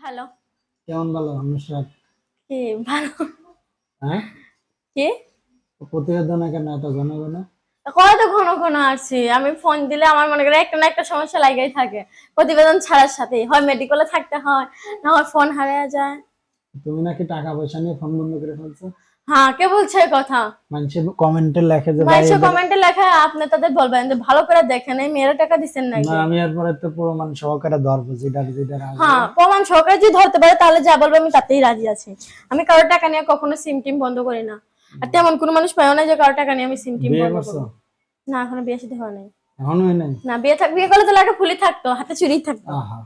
ভালো। কেমন ভালো? অনুষ্ঠান কে? ভালো। হ্যাঁ? কে? প্রতিবেদনে কেন এত ঘন ঘন? কত ঘন ঘন আসছি। আমি ফোন দিলে আমার মনে করে একটা না একটা সমস্যা লাগাই থাকে। প্রতিবেদন ছাড়ার সাথে। হয় মেডিকেলে থাকতে হয় না হয় ফোন হারিয়ে যায়। তুমি নাকি টাকা পয়সা নিয়ে ফোন বন্ধ করে ফেলছো? হ্যাঁ কে বলছে কথা? মানুষের কমেন্টে লেখে যে ভাই মানুষের কমেন্টে লেখা আপনি তাদের বলবেন যে ভালো করে দেখেন এই মেয়েরা টাকা দিচ্ছেন নাকি? না আমি এরপরে তো প্রমাণ সহকারে ধরবো যেটা যেটা হ্যাঁ প্রমাণ সহকারে যদি ধরতে পারে তাহলে যা বলবে আমি তাতেই রাজি আছি। আমি কারোর টাকা নিয়ে কখনো সিম টিম বন্ধ করি না। আর তেমন কোনো মানুষ পাইও না যে কারোর টাকা নিয়ে আমি সিম টিম বন্ধ করব। না এখনও বিয়ে সাথে হয় নাই। এখনও হয় নাই? না বিয়ে থাক বিয়ে করলে তো লাগে ফুলি থাকতো হাতে চুরি থাকতো। আহা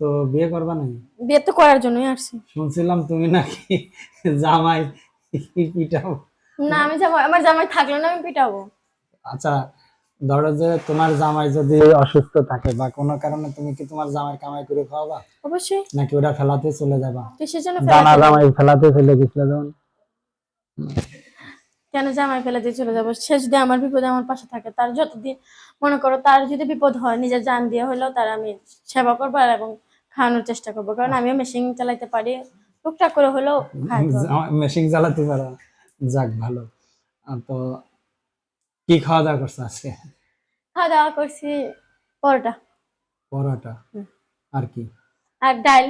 তো বিয়ে করবা নাই বিয়ে তো করার জন্যই আসছি। শুনছিলাম তুমি নাকি জামাই পিটাও। না আমি জামাই আমার জামাই থাকলে না আমি পিটাবো। আচ্ছা ধরো যে তোমার জামাই যদি অসুস্থ থাকে বা কোনো কারণে তুমি কি তোমার জামাই কামাই করে খাওয়াবা? অবশ্যই। নাকি ওটা ফেলাতে চলে যাবা? কিসের জন্য দানা জামাই ফেলাতে ফেলে গেছিল যেমন কেন জামাই ফেলে দিয়ে চলে যাব? সে যদি আমার বিপদে আমার পাশে থাকে তার যতদিন মনে করো তার যদি বিপদ হয় নিজের জান দিয়ে হলেও তার আমি সেবা করব আর এবং খাওয়ানোর চেষ্টা করব। কারণ আমিও মেশিন চালাইতে পারি টুকটাক করে হলেও মেশিন চালাতে পারো যাক ভালো। তো কি খাওয়া দাওয়া করছ আজকে? খাওয়া দাওয়া করছি পরোটা। পরোটা? আর কি? আর ডাল।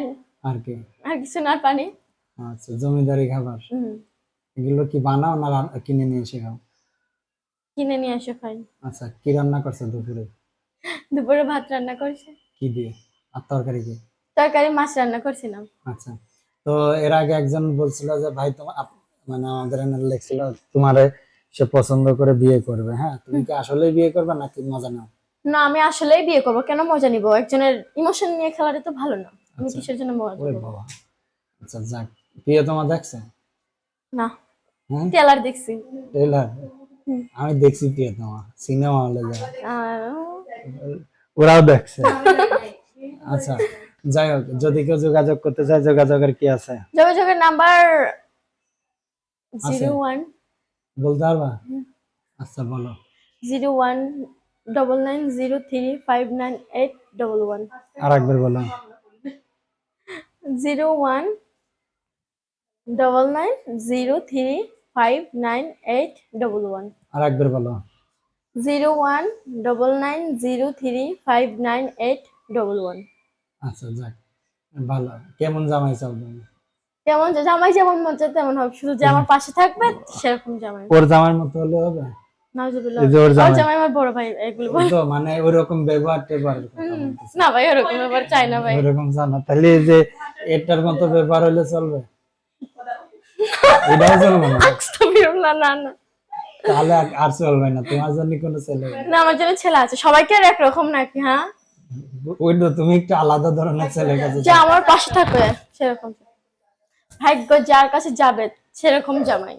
আর কি? আর কিছু না পানি। আচ্ছা জমিদারি খাবার। হুম, এগুলো কি বানাও না কিনে নিয়ে এসে খাও? কিনে নিয়ে এসে খাই। আচ্ছা কি রান্না করছ দুপুরে? দুপুরে ভাত রান্না করছি। কি দিয়ে? আর তরকারি কি? তরকারি মাছ রান্না করছিলাম। আচ্ছা তো এর আগে একজন বলছিল যে ভাই তোমার মানে আমাদের এখানে লেখছিল তোমারে সে পছন্দ করে বিয়ে করবে হ্যাঁ? তুমি কি আসলেই বিয়ে করবে নাকি মজা নাও? না আমি আসলেই বিয়ে করব। কেন মজা নিব? একজনের ইমোশন নিয়ে খেলাটা তো ভালো না। আমি আচ্ছা। কিসের জন্য মজা আচ্ছা যাক। বিয়ে তোমার দেখছে? না। টেলার দেখছি। ট্রেলার? আমি দেখছি বিয়ে তোমার? সিনেমা হলে যায় ওরাও দেখছে। আচ্ছা যাই হোক যদি কেউ যোগাযোগ করতে চায় যোগাযোগের কি আছে? যোগাযোগের নাম্বার? Zero one. বলতে পারবা? আচ্ছা বলো। Zero one double nine zero three five nine eight double one. আর একবার বলো। Zero one double nine zero three five nine eight double one আর একবার বলো। Zero one double nine zero three five nine eight double one আচ্ছা যাক ভালো। কেমন জামাই চাও তুমি? যেমন যে জামাই যেমন মজা তেমন হবে। শুধু যে আমার পাশে থাকবে সেরকম জামাই। ওর জামাইয়ের মতো হলে হবে? জামাই। আমার বড় ভাই এগুলো তো মানে ওইরকম ব্যবহার বলতেছি। না ভাই ওরকম ব্যাপার চাই না ভাই। ওইরকম জানা তাহলে যে এটার মতো ব্যবহার হলে চলবে? এটাও চলবে না। আস্তাগফিরুল্লাহ, না না। তাহলে আর- চলবে না। তোমার জন্য কোনো ছেলে না। আমার জন্য ছেলে আছে। সবাইকে আর একরকম নাকি হ্যাঁ? ওই তো তুমি একটু আলাদা ধরনের ছেলে কাছে যে আমার পাশে থাকবে সেরকম। ভাগ্য যার কাছে যাবে সেরকম জামাই।